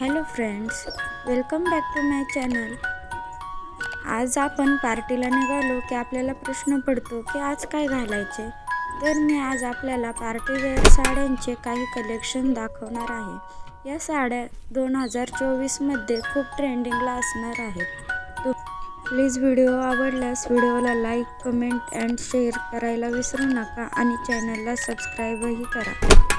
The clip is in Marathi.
Hello friends welcome back to my channel. आज आपण पार्टीला निघालो की आपल्याला प्रश्न पडतो की आज काय घालायचे? तर मी आज आपल्याला पार्टीवेअर साड्यांचे काही कलेक्शन दाखवणार आहे. या साड्या दोन हजार चोवीसमध्ये खूप ट्रेंडिंगला असणार आहेत. तो प्लीज व्हिडिओ आवडल्यास व्हिडिओला लाईक कमेंट अँड शेअर करायला विसरू नका आणि चॅनलला सबस्क्राईबही करा.